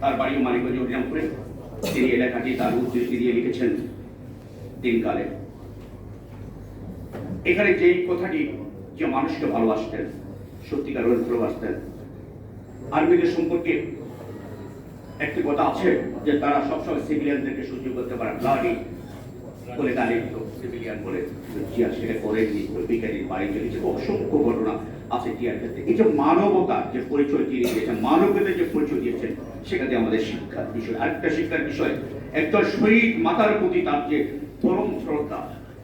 তার বাড়ি মানিকগঞ্জ হরিরামপুরে তিনি এই লেখাটি তার উদ্ধৃতি দিয়ে লিখেছেন দিনকালে। এখানে যেই কথাটি, যে মানুষকে ভালোবাসতেন, সত্যিকার ভালোবাসতেন, আর্মিদের সম্পর্কে একটি কথা আছে যে তারা সবসময় সিভিলিয়ানদেরকে সহ্য করতে পারে ব্লাডি বলে দাঁড়িয়ে সিভিলিয়ান বলে জিয়া সেটা করেননি বিজ্ঞানীর বাড়ি চলেছে অসংখ্য ঘটনা আছে জিয়ার ক্ষেত্রে। এই যে মানবতার যে পরিচয় তিনি দিয়েছেন, মানবতার যে পরিচয় দিয়েছেন, সেখানে আমাদের শিক্ষার বিষয়। আরেকটা শিক্ষার বিষয় একটা শহীদ মাতার প্রতি তার যে পরম শ্রদ্ধা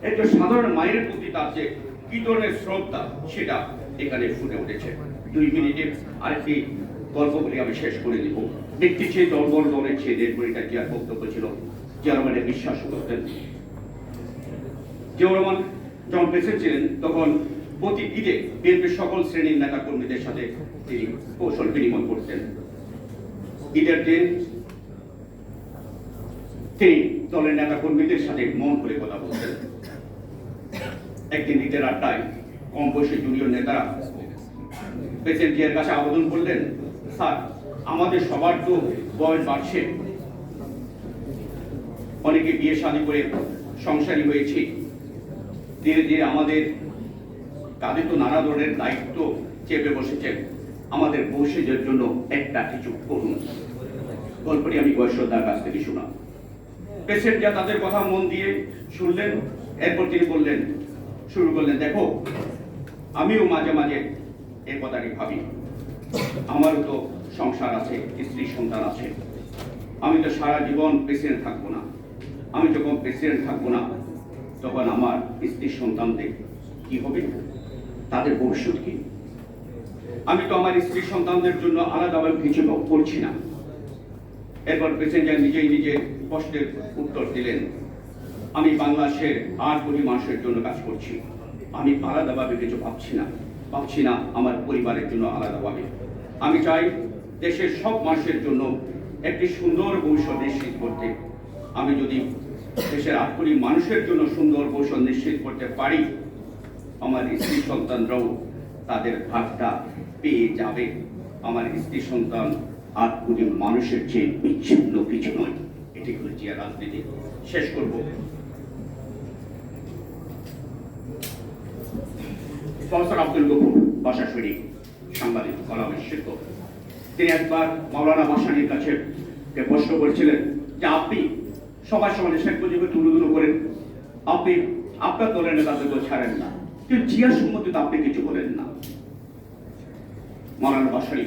একটা সাধারণ মায়ের প্রতি তার যে কি ধরনের শ্রদ্ধা, সেটা এখানে ফুটে উঠেছে। দুই মিনিটে আরেকটি গল্প বলে, আমি শেষ করে দিব। ব্যক্তি চেয়ে দলবল, দলের চেয়ে দেড় টাকা জিয়ার বক্তব্য ছিল জিয়া রহমানে বিশ্বাস করতেন। জিয়া রহমান যখন বেঁচে ছিলেন, তখন প্রতি ঈদে বিএনপির সকল শ্রেণির নেতা কর্মীদের সাথে তিনি কৌশল বিনিময় করতেন। ঈদের দিন তিনি দলের নেতা কর্মীদের সাথে মন করে কথা বলতেন। একদিন ঈদের আড্ডায় কম বয়সী জুনিয়র নেতারা প্রেসিডেন্ট জিয়ার কাছে আবেদন করলেন, স্যার, আমাদের সবার তো বয়স বাড়ছে। অনেকে বিয়ে শাদী করে সংসারী হয়েছি। ধীরে ধীরে আমাদের কাঁধে তো নানা ধরনের দায়িত্ব চেপে বসেছেন। আমাদের ভবিষ্যতের জন্য একটা কিছু করুন। গল্পটি আমি বয়সদার কাছ থেকে শোনা পেশেন্ট যা তাদের কথা মন দিয়ে শুনলেন, এরপর তিনি বললেন, শুরু করলেন, দেখো, আমিও মাঝে মাঝে এই কথাটি ভাবি। আমারও তো সংসার আছে, স্ত্রী সন্তান আছে। আমি তো সারা জীবন প্রেসিডেন্ট থাকব না। আমি যখন প্রেসিডেন্ট থাকব না। তখন আমার স্ত্রী সন্তানদের কি হবে? তাদের ভবিষ্যৎ কি? আমি তো আমার স্ত্রী সন্তানদের জন্য আলাদাভাবে কিছু করছি না। এরপর প্রেসিডেন্ট নিজেই নিজের প্রশ্নের উত্তর দিলেন, আমি বাংলাদেশের আট কোটি মানুষের জন্য কাজ করছি। আমি আলাদাভাবে কিছু ভাবছি না। ভাবছি না আমার পরিবারের জন্য আলাদাভাবে। আমি চাই দেশের সব মানুষের জন্য একটি সুন্দর ভবিষ্যৎ নিশ্চিত করতে। আমি যদি দেশের আট মানুষের জন্য সুন্দর ভবিষ্যৎ নিশ্চিত করতে পারি। আমার স্ত্রী সন্তানরাও তাদের ভাগটা পেয়ে যাবে। আমার স্ত্রী সন্তান আট মানুষের চেয়ে বিচ্ছিন্ন কিছু নয়। এটি হলো জিয়া রাজনীতি। শেষ করব। প্রফেসর আব্দুল গফুর বাসা শরীফ সাংবাদিক, কলামের শিক্ষক। তিনি একবার মাওলানা মাসানির কাছে প্রশ্ন করেছিলেন যে আপনি সবার সমাজে শেখ মুজিবকে তুলু তুলু করেন। আপনি, আপনার দলের নেতাদেরকেও ছাড়েন না। কিন্তু জিয়া সম্বন্ধিত আপনি কিছু বলেন না। মাওলানা বাসারি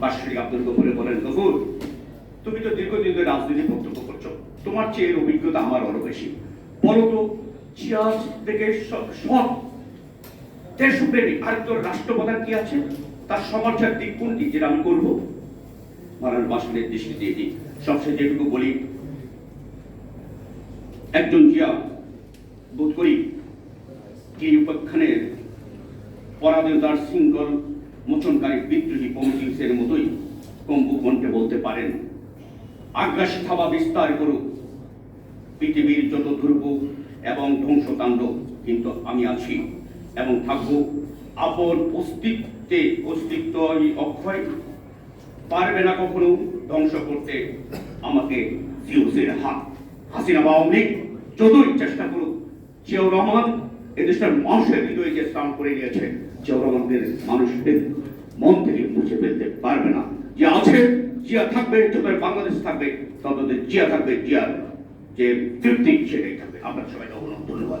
বাসারি আব্দুল গফুরে বলেন, গফুর, তুমি তো দীর্ঘদিন ধরে রাজনীতি বক্তব্য করছ। তোমার চেয়ে অভিজ্ঞতা আমার আরও বেশি। বলো তো চিয়াজ থেকে সৎ দেশপ্রেমী আর তোর রাষ্ট্রপ্রধান কি আছে? তার সমর্থক দিক কোনটি, যেটা আমি করব? মারান বাসনের দৃষ্টি দিয়ে দিই। সবচেয়ে যেটুকু বলি, একজন জিয়া বোধ করি এই উপাখ্যানের পরাধীনতার সিঙ্গল মোচনকারী বিদ্রোহী পমকিংসের মতোই কম্বু কণ্ঠে বলতে পারেন। আগ্রাসী থাবা বিস্তার করুক, পৃথিবীর যত দুর্ভোগ এবং ধ্বংসতাণ্ডব কিন্তু আমি আছি এবং থাকব। আপন অস্তিত্বে অস্তিত্ব অক্ষয় পারবে না কখনো ধ্বংস করতে। আমাকে জিউসের হাত। হাসিনা আওয়ামী লীগ, যতই চেষ্টা করুক, জিয়াউর রহমান এদেশের মানুষের হৃদয়ে যে স্থান করে নিয়েছে। জিয়াউর রহমানদের মানুষদের মন থেকে মুছে ফেলতে পারবে না। যে আছে, জিয়া থাকবে যতদিন বাংলাদেশ থাকবে, ততদিন জিয়া থাকবে, জিয়ার যে তৃপ্তি সেটাই থাকবে। আপনার সবাইকে অবলম্বন ধন্যবাদ।